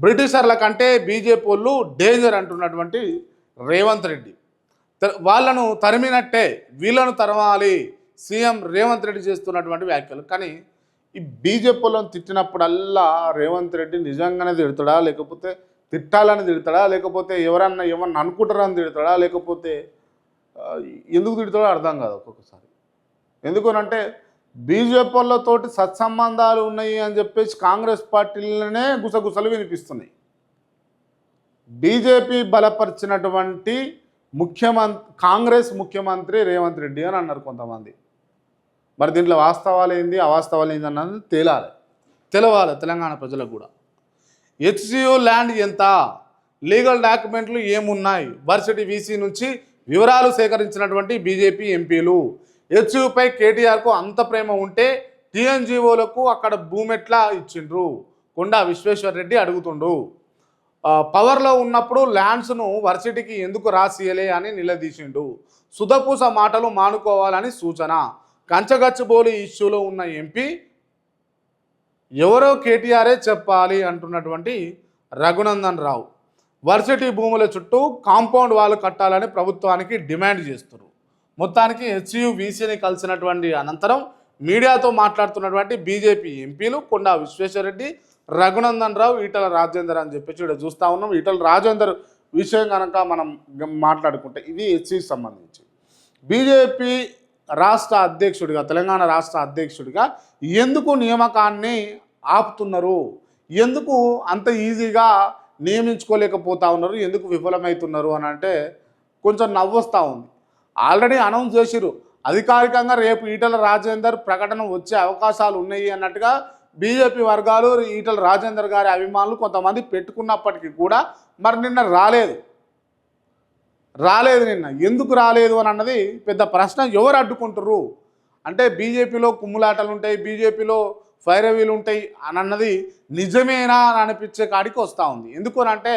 బ్రిటిషర్ల కంటే బీజేపీ వాళ్ళు డేంజర్ అంటున్నటువంటి రేవంత్ రెడ్డి. త- వాళ్ళను తరిమినట్టే వీళ్ళను తరమాలి సీఎం రేవంత్ రెడ్డి చేస్తున్నటువంటి వ్యాఖ్యలు. కానీ ఈ బీజేపీ వాళ్ళని తిట్టినప్పుడల్లా రేవంత్ రెడ్డి నిజంగానే తిడతాడా? లేకపోతే తిట్టాలని తిడతాడా? లేకపోతే ఎవరన్నా ఏమన్నా అనుకుంటారని తిడతాడా? లేకపోతే ఎందుకు తిడతాడో అర్థం కాదు ఒక్కొక్కసారి. ఎందుకనంటే బీజేపీ వాళ్ళతోటి సత్సంబంధాలు ఉన్నాయి అని చెప్పేసి కాంగ్రెస్ పార్టీలనే గుసగుసలు వినిపిస్తున్నాయి. బీజేపీ బలపరిచినటువంటి ముఖ్యమంత్రి కాంగ్రెస్ ముఖ్యమంత్రి రేవంత్ రెడ్డి అని అన్నారు కొంతమంది. మరి దీంట్లో వాస్తవాలు ఏంది అవాస్తవాలు ఏంది అన్నది తేలాలి. తెలవాలి తెలంగాణ ప్రజలకు కూడా. హెచ్సియు ల్యాండ్ ఎంత? లీగల్ డాక్యుమెంట్లు ఏమున్నాయి? వర్సిటీ వీసీ నుంచి వివరాలు సేకరించినటువంటి బీజేపీ ఎంపీలు. హెచ్యుపై కేటీఆర్కు అంత ప్రేమ ఉంటే టీఎన్జిఓలకు అక్కడ భూమి ఎట్లా ఇచ్చిండ్రు. కొండా విశ్వేశ్వర్ రెడ్డి అడుగుతుండు పవర్లో ఉన్నప్పుడు ల్యాండ్స్ను వర్సిటీకి ఎందుకు రాసియలే అని నిలదీసిండు. సుధపూస మాటలు మానుకోవాలని సూచన. కంచగచ్చిబోలి ఇష్యూలో ఉన్న ఎంపీ ఎవరో కేటీఆరే చెప్పాలి అంటున్నటువంటి రఘునందన్ రావు. వర్సిటీ భూముల చుట్టూ కాంపౌండ్ వాళ్ళు కట్టాలని ప్రభుత్వానికి డిమాండ్ చేస్తున్నారు మొత్తానికి హెచ్యు వీసీని కలిసినటువంటి అనంతరం మీడియాతో మాట్లాడుతున్నటువంటి బీజేపీ ఎంపీలు కొండా విశ్వేశ్వరరెడ్డి రఘునందన్ రావు ఈటల రాజేందర్ అని చెప్పేసి ఇక్కడ చూస్తూ ఉన్నాం. ఈటల రాజేందర్ విషయం కనుక మనం మాట్లాడుకుంటే ఇది హెచ్సికి సంబంధించి. బీజేపీ రాష్ట్ర అధ్యక్షుడిగా తెలంగాణ రాష్ట్ర అధ్యక్షుడిగా ఎందుకు నియామకాన్ని ఆపుతున్నారు? ఎందుకు అంత ఈజీగా నియమించుకోలేకపోతా ఉన్నారు? ఎందుకు విఫలమవుతున్నారు అని అంటే కొంచెం నవ్వొస్తూ ఉంది. ఆల్రెడీ అనౌన్స్ చేసిరు అధికారికంగా రేపు ఈటల రాజేందర్ ప్రకటన వచ్చే అవకాశాలు ఉన్నాయి అన్నట్టుగా బీజేపీ వర్గాలు ఈటల రాజేందర్ గారి అభిమానులు కొంతమంది పెట్టుకున్నప్పటికీ కూడా మరి నిన్న రాలేదు. రాలేదు నిన్న. ఎందుకు రాలేదు అని అన్నది పెద్ద ప్రశ్న. ఎవరు అడ్డుకుంటారు అంటే బీజేపీలో కుమ్ములాటలు ఉంటాయి బీజేపీలో ఫైరవీలు ఉంటాయి అని అన్నది నిజమేనా అని అనిపించే కాడికి వస్తూ ఉంది. ఎందుకు అంటే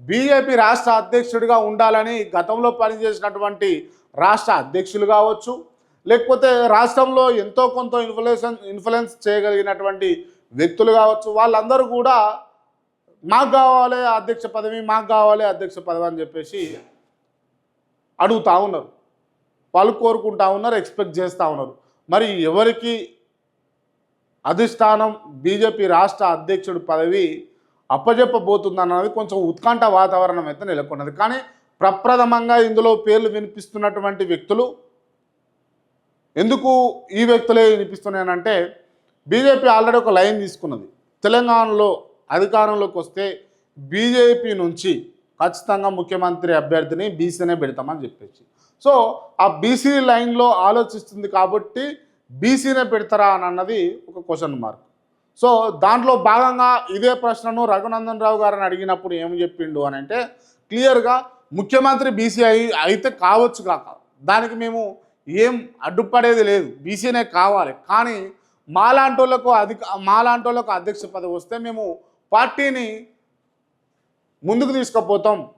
బీజేపీ రాష్ట్ర అధ్యక్షుడిగా ఉండాలని గతంలో పనిచేసినటువంటి రాష్ట్ర అధ్యక్షులు కావచ్చు లేకపోతే రాష్ట్రంలో ఎంతో కొంత ఇన్ఫ్లుయెన్స్ ఇన్ఫ్లుయెన్స్ చేయగలిగినటువంటి వ్యక్తులు కావచ్చు వాళ్ళందరూ కూడా మాకు కావాలి అధ్యక్ష పదవి మాకు కావాలి అధ్యక్ష పదవి అని చెప్పేసి అడుగుతూ ఉన్నారు. వాళ్ళు కోరుకుంటా ఉన్నారు ఎక్స్పెక్ట్ చేస్తూ ఉన్నారు. మరి ఎవరికి అధిష్టానం బీజేపీ రాష్ట్ర అధ్యక్షుడి పదవి అప్పజెప్పబోతుందన్నది కొంచెం ఉత్కంఠ వాతావరణం అయితే నెలకొన్నది. కానీ ప్రప్రథమంగా ఇందులో పేర్లు వినిపిస్తున్నటువంటి వ్యక్తులు. ఎందుకు ఈ వ్యక్తులే వినిపిస్తున్నాయనంటే బీజేపీ ఆల్రెడీ ఒక లైన్ తీసుకున్నది. తెలంగాణలో అధికారంలోకి వస్తే బీజేపీ నుంచి ఖచ్చితంగా ముఖ్యమంత్రి అభ్యర్థిని బీసీనే పెడతామని చెప్పేసి. సో ఆ బీసీ లైన్లో ఆలోచిస్తుంది కాబట్టి బీసీనే పెడతారా అని అన్నది ఒక క్వశ్చన్ మార్క్ సో దాంట్లో భాగంగా ఇదే ప్రశ్నను రఘునందన్ రావు గారిని అడిగినప్పుడు ఏమి చెప్పిండు అని అంటే క్లియర్గా ముఖ్యమంత్రి బీసీ అయితే కావచ్చు కాక. దానికి మేము ఏం అడ్డుపడేది లేదు. బీసీనే కావాలి. కానీ మాలాంటోళ్ళకు అధిక మాలాంటోళ్ళకు అధ్యక్ష పదవి వస్తే మేము పార్టీని ముందుకు తీసుకుపోతాం.